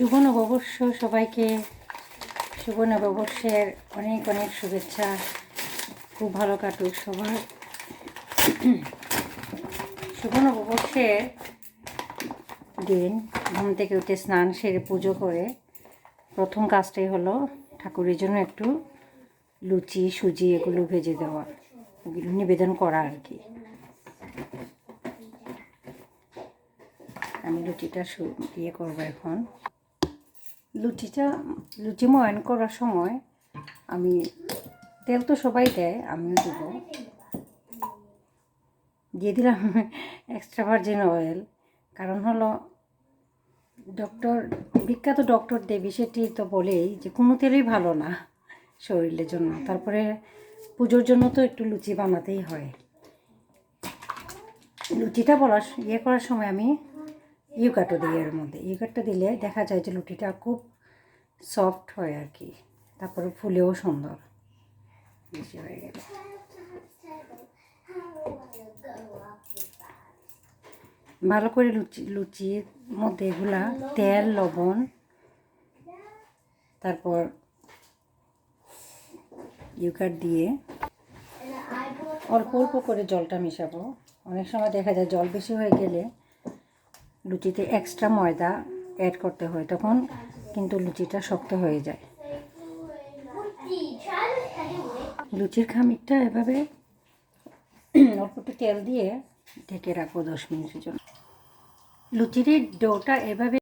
শুভ নববর্ষ সবাইকে। শুভ নববর্ষের অনেক অনেক শুভেচ্ছা। খুব ভালো কাটুক সবার। শুভ নববর্ষের দিন, ঘুম থেকে উঠে স্নান সেরে পুজো করে প্রথম কাজটাই হলো ঠাকুরের জন্য একটু লুচি, সুজি এগুলো ভেজে দেওয়া। নিবেদন করা আর কি। আমি লুচিটা ইয়ে করব এখন। লুচিটা, লুচি ময়ন করার সময় আমি তেল তো সবাই দেয়, আমিও দেবো। দিয়ে দিলাম এক্সট্রা ভার্জিন অয়েল কারণ হলো ডক্টর বিখ্যাত ডক্টর দেবী সেটি তো বলেই যে কোনো তেলই ভালো না শরীরের জন্য। তারপরে পুজোর জন্য তো একটু লুচি বানাতেই হয়। লুচিটা বলার ইয়ে করার সময় আমি ইউকাটো দিই এর মধ্যে। ইউকাটটা দিলে দেখা যায় যে লুচিটা খুব সফট হয় আর কি। তারপরে ফুলেও সুন্দর। বেশি হয়ে গেল। ভালো করে লুচি লুচির মধ্যে এগুলা তেল, লবণ, তারপর ইউকাট দিয়ে অল্প অল্প করে জলটা মেশাবো। অনেক সময় দেখা যায় জল বেশি হয়ে গেলে লুচিতে এক্সট্রা ময়দা অ্যাড করতে হয়, তখন কিন্তু লুচিটা শক্ত হয়ে যায়। লুচির খামিরটা এভাবে অল্প একটু তেল দিয়ে ঢেকে রাখব দশ মিনিটের জন্য। লুচির ডোটা এভাবে